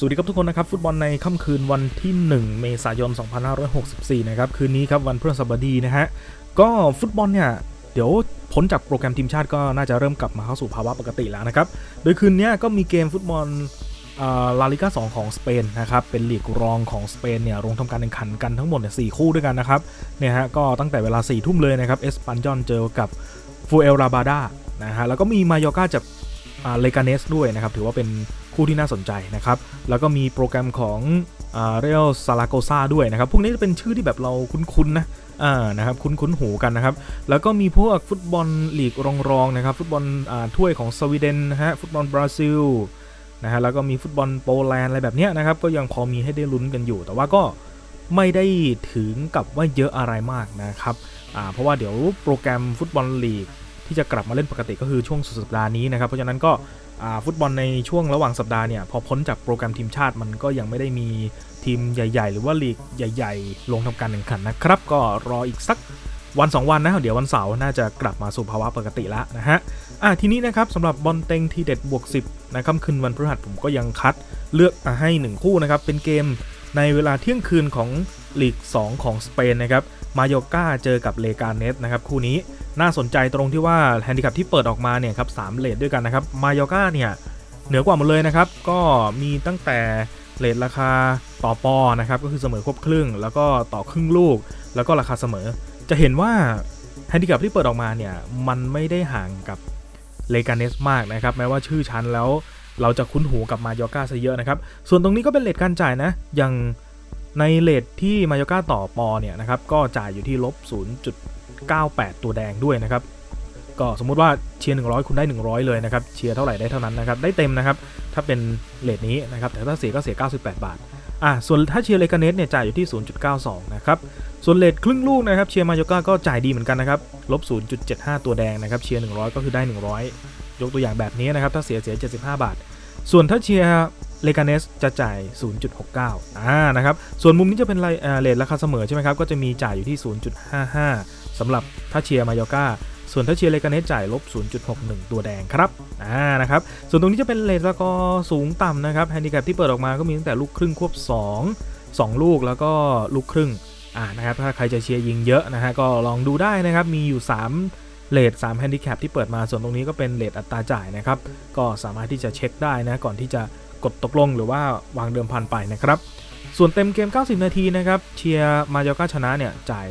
สวัสดีครับทุกคนนะครับ ฟุตบอลในค่ำคืนวันที่ 1 เมษายน 2564 นะครับ คืนนี้ครับ วันพฤหัสบดีนะฮะ ก็ฟุตบอลเนี่ย เดี๋ยวพ้นจากโปรแกรมทีมชาติก็น่าจะเริ่มกลับมาเข้าสู่ภาวะปกติแล้วนะครับ โดยคืนนี้ก็มีเกมฟุตบอลลาลิก้า 2 ของสเปนนะครับ เป็นลีกรองของสเปนเนี่ยลงทำการแข่งขันกันทั้งหมดเนี่ยสคู่ด้วยกันนะครับ เนี่ยฮะก็ตั้งแต่เวลา4ทุ่มเลยนะครับ เอสปันจอนเจอกับฟูเอลราบาดานะฮะแล้วก็มีมายอกาจับ เลกาเนสด้วยนะครับ ถือว่าเป็นคู่ที่น่าสนใจนะครับ แล้วก็มีโปรแกรมของเรอัลซาลาโกซาด้วยนะครับ พวกนี้จะเป็นชื่อที่แบบเราคุ้นๆนะอ่านะครับคุ้นๆหูกันนะครับ แล้วก็มีพวกฟุตบอลลีกรองๆนะครับ ฟุตบอลถ้วยของสวีเดนนะฮะ ฟุตบอลบราซิลนะฮะ แล้วก็มีฟุตบอลโปแลนด์อะไรแบบเนี้ยนะครับ ก็ยังพอมีให้ได้ลุ้นกันอยู่ แต่ว่าก็ไม่ได้ถึงกับว่าเยอะอะไรมากนะครับ อ่า เพราะว่าเดี๋ยวโปรแกรมฟุตบอลลีก ที่จะกลับมาเล่นปกติก็คือช่วงสุดสัปดาห์นี้นะครับ เพราะฉะนั้นก็ฟุตบอลในช่วงระหว่างสัปดาห์เนี่ยพอพ้นจากโปรแกรมทีมชาติมันก็ยังไม่ได้มีทีมใหญ่ ๆ หรือว่าลีกใหญ่ ๆ ลงทำการแข่งขันนะครับ ก็รออีกสักวัน 2 วันนะ เดี๋ยววันเสาร์น่าจะกลับมาสู่ภาวะปกติแล้วนะฮะอะทีนี้นะครับสำหรับบอลเต็งทีเด็ดบวก 10นะค่ำคืนวันพฤหัสผมก็ยังคัดเลือกมาให้ 1 คู่นะครับ เป็นเกมในเวลาเที่ยงคืนของลีก 2 ของสเปนนะครับ มาโยก้าเจอกับเลกาเนสนะครับ คู่นี้ น่าสนใจตรงที่ว่าแฮนดิคัพที่เปิดออกมาเนี่ยครับสามเลทด้วยกันนะครับ มาโยก้าเนี่ยเหนือกว่าหมดเลยนะครับ ก็มีตั้งแต่เลทราคาต่อปอนะครับก็คือเสมอครบครึ่ง แล้วก็ต่อครึ่งลูก แล้วก็ราคาเสมอ จะเห็นว่าแฮนดิคัพที่เปิดออกมาเนี่ยมันไม่ได้ห่างกับเลกาเนสมากนะครับแม้ว่าชื่อชั้นแล้วเราจะคุ้นหูกับมาโยก้าซะเยอะนะครับ ส่วนตรงนี้ก็เป็นเลทการจ่ายนะ อย่างในเลทที่มาโยก้าต่อปอเนี่ยนะครับ ก็จ่ายอยู่ที่ลบ 0.98 ตัวแดงด้วยนะครับ ก็สมมุติว่าเชียร์ 100 คุณได้ 100 เลยนะครับ เชียร์เท่าไหร่ได้เท่านั้นนะครับ ได้เต็มนะครับ ถ้าเป็นเลทนี้นะครับ แต่ถ้าเสียก็เสีย 98 บาท อะ ส่วนถ้าเชียร์เลกาเนสเนี่ยจ่ายอยู่ที่ 0.92 นะครับ ส่วนเลทครึ่งลูกนะครับ เชียร์มาโยก้าก็จ่ายดีเหมือนกันนะครับ ลบ 0.75 ตัวแดงนะครับ เชียร์ 100 ก็คือได้ 100 ยกตัวอย่างแบบนี้นะครับ ถ้าเสียเสีย 75 บาท ส่วนถ้าเชียร์เลกาเนสจะจ่าย 0.69 อ่า นะครับ ส่วนมุมนี้จะเป็นเลทราคาเสมอใช่ไหมครับ ก็จะมีจ่ายอยู่ที่ 0.55 สำหรับถ้าเชียร์มายอกาส่วนถ้าเชียร์เลกาเนสจ่ายลบ 0.61 ตัวแดงครับ อ่า นะครับ ส่วนตรงนี้จะเป็นเลทราคาสูงต่ำนะครับ แฮนดิแคปที่เปิดออกมาก็มีตั้งแต่ลูกครึ่งควบ 2 2 ลูกแล้วก็ลูกครึ่ง อ่า นะครับ ถ้าใครจะเชียร์ยิงเยอะนะฮะ ก็ลองดูได้นะครับ มีอยู่ 3 เลท3แฮนดิแคปที่เปิดมา ส่วนตรงนี้ก็เป็นเลทอัตราจ่ายนะครับ ก็สามารถที่จะเช็คได้นะ ก่อนที่จะกดตกลงหรือว่าวางเดิมพันไปนะครับ ส่วนเต็มเกม 90 นาทีนะครับเชียร์มาจอกาชนะเนี่ยจ่าย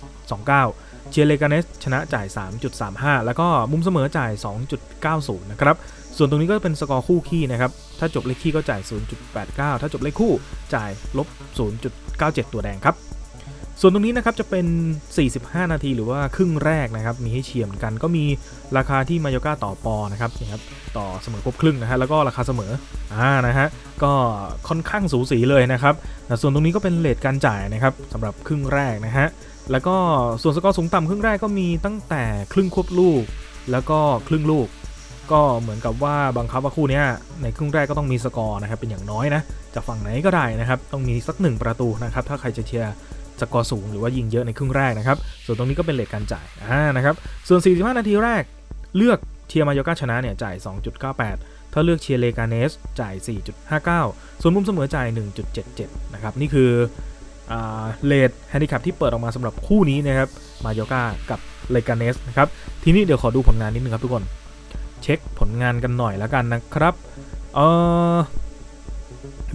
2.29 เชียร์เลกาเนสชนะจ่าย 3.35 แล้วก็มุมเสมอจ่าย 2.90 นะครับส่วนตรงนี้ก็เป็นสกอร์คู่ขี้นะครับ ถ้าจบเลขขี้ก็จ่าย 0.89 ถ้าจบเลขคู่จ่ายลบ 0.97 ตัวแดงครับ ส่วนตรงนี้นะครับจะเป็น 45 นาทีหรือว่าครึ่งแรกนะครับ มีให้เชียร์เหมือนกัน ก็มีราคาที่มาโยก้าต่อปอนะครับนะครับต่อเสมอครบครึ่งนะฮะแล้วก็ราคาเสมออ่านะฮะก็ค่อนข้างสูสีเลยนะครับส่วนตรงนี้ก็เป็นเลทการจ่ายนะครับสำหรับครึ่งแรกนะฮะแล้วก็ส่วนสกอร์สูงต่ำครึ่งแรกก็มีตั้งแต่ครึ่งควบลูก แล้วก็ครึ่งลูก ก็เหมือนกับว่าบังคับว่าคู่นี้ในครึ่งแรกก็ต้องมีสกอร์นะครับเป็นอย่างน้อยนะจากฝั่งไหนก็ได้นะครับต้องมีสักหนึ่งประตูนะครับถ้าใครจะเชียร์ สกอร์สูงหรือว่ายิงเยอะในครึ่งแรกนะครับ ส่วนตรงนี้ก็เป็นเลทการจ่ายอ่านะครับ ส่วน 45 นาทีแรกเลือกเชียร์มาโยกาชนะเนี่ยจ่าย 2.98 ถ้าเลือกเชียร์เลกาเนสจ่าย 4.59 ส่วนมุมเสมอจ่าย 1.77 นะครับ นี่คือเลทแฮนดิแคปที่เปิดออกมาสำหรับคู่นี้นะครับ มาโยกากับเลกาเนสนะครับ ทีนี้เดี๋ยวขอดูผลงานนิดนึงครับทุกคน เช็คผลงานกันหน่อยแล้วกันนะครับ เอ่อ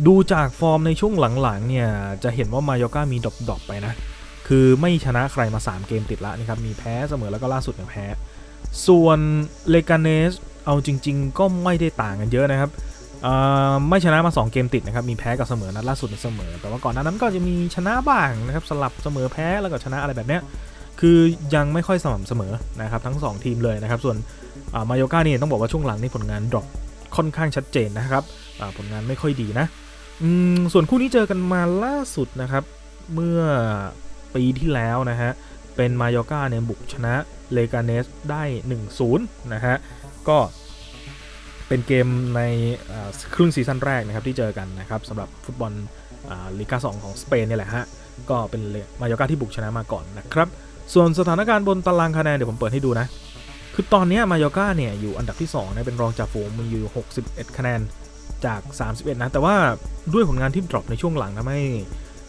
ดูจากฟอร์มในช่วงหลังๆเนี่ยจะเห็นว่ามาโยก้ามีดรอปๆไปนะ คือไม่ชนะใครมา 3 เกมติดละนะครับมีแพ้เสมอแล้วก็ล่าสุดเนี่ยแพ้ ส่วนเลกาเนสเอาจริง ๆ ก็ไม่ได้ต่างกันเยอะนะครับไม่ชนะมา 2 เกมติดนะครับ มีแพ้กับเสมอนัดล่าสุดเสมอ แต่ว่าก่อนหน้านั้นก็จะมีชนะบ้างนะครับ สลับเสมอแพ้แล้วก็ชนะอะไรแบบเนี้ย คือยังไม่ค่อยสม่ำเสมอนะครับ ทั้ง 2 ทีมเลยนะครับ ส่วนมาโยก้านี่ต้องบอกว่าช่วงหลังนี่ผลงานดรอปค่อนข้างชัดเจนนะครับผลงานไม่ค่อยดีนะ ส่วนคู่นี้เจอกันมาล่าสุดนะครับ เมื่อปีที่แล้วนะฮะ เป็นมายอกาเนี่ยบุกชนะเลกาเนสได้ 1-0 นะฮะ ก็เป็นเกมในครึ่งซีซั่นแรกนะครับที่เจอกันนะครับสำหรับฟุตบอลลีกา2ของสเปนนี่แหละฮะ ก็เป็นมายอกาที่บุกชนะมาก่อนนะครับ ส่วนสถานการณ์บนตารางคะแนนเดี๋ยวผมเปิดให้ดูนะ คือตอนนี้มายอกาเนี่ยอยู่อันดับที่2นะเป็นรองจ่าฝูงมีอยู่ 61 คะแนน จาก 31 นะ แต่ว่าด้วยผลงานที่ดรอปในช่วงหลังทำให้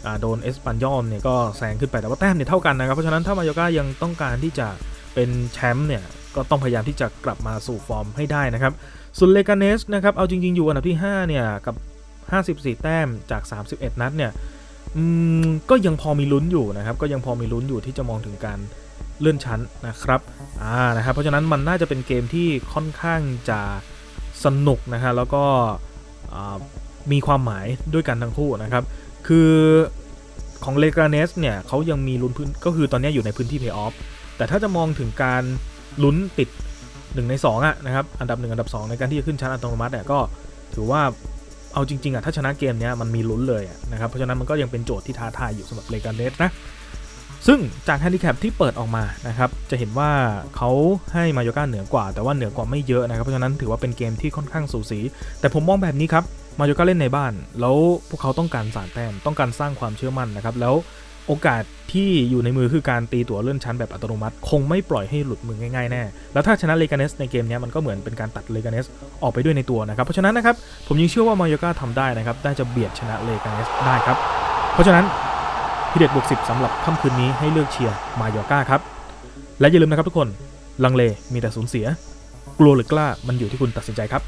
อ่โดนเอสปันยอลเนี่ยก็แซงขึ้นไปแต่ว่าแต้มเนี่ยเท่ากันนะครับ เพราะฉะนั้นถ้ามายอร์กายังต้องการที่จะเป็นแชมป์เนี่ยก็ต้องพยายามที่จะกลับมาสู่ฟอร์มให้ได้นะครับส่วนเลกาเนสนะครับเอาจริง ๆ อยู่อันดับที่ 5 เนี่ย กับ 54 แต้มจาก 31 นัดเนี่ยก็ยังพอมีลุ้นอยู่นะครับ ก็ยังพอมีลุ้นอยู่ที่จะมองถึงการเลื่อนชั้นนะครับอ่านะครับเพราะฉะนั้นมันน่าจะเป็นเกมที่ค่อนข้างจะสนุกนะฮะแล้วก็ มีความหมายด้วยกันทั้งคู่นะครับ คือของเลกาเนสเนี่ยเขายังมีลุ้นพื้นก็คือตอนนี้อยู่ในพื้นที่เพย์ออฟแต่ถ้าจะมองถึงการลุ้นติด 1 ใน2อะนะครับอันดับ 1 อันดับ 2 ในการที่จะขึ้นชั้นอัตโนมัติเนี่ยก็ถือว่าเอาจริงๆอะถ้าชนะเกมเนี้ยมันมีลุ้นเลยนะครับเพราะฉะนั้นมันก็ยังเป็นโจทย์ที่ท้าทายอยู่สำหรับเลกาเนสนะ ซึ่งจากแฮนดิแคปที่เปิดออกมานะครับจะเห็นว่าเขาให้มาโยก้าเหนือกว่า แต่ว่าเหนือกว่าไม่เยอะนะครับเพราะฉะนั้นถือว่าเป็นเกมที่ค่อนข้างสูสี แต่ผมมองแบบนี้ครับมาโยก้าเล่นในบ้าน แล้วพวกเขาต้องการสารแต้มต้องการสร้างความเชื่อมั่นนะครับแล้วโอกาสที่อยู่ในมือคือการตีตั๋วเลื่อนชั้นแบบอัตโนมัติ คงไม่ปล่อยให้หลุดมือง่ายๆแน่ แล้วถ้าชนะเลกาเนสในเกมนี้มันก็เหมือนเป็นการตัดเลกาเนสออกไปด้วยในตัวนะครับ เพราะฉะนั้นนะครับผมยังเชื่อว่ามาโยก้าทำได้นะครับน่าจะเบียดชนะเลกาเนสได้ครับ เพราะฉะนั้น พี่เด็ดบวกสิบสำหรับค่ำคืนนี้ให้เลือกเชียร์มายอร์ก้าครับ และอย่าลืมนะครับทุกคน ลังเลมีแต่สูญเสีย กลัวหรือกล้ามันอยู่ที่คุณตัดสินใจครับ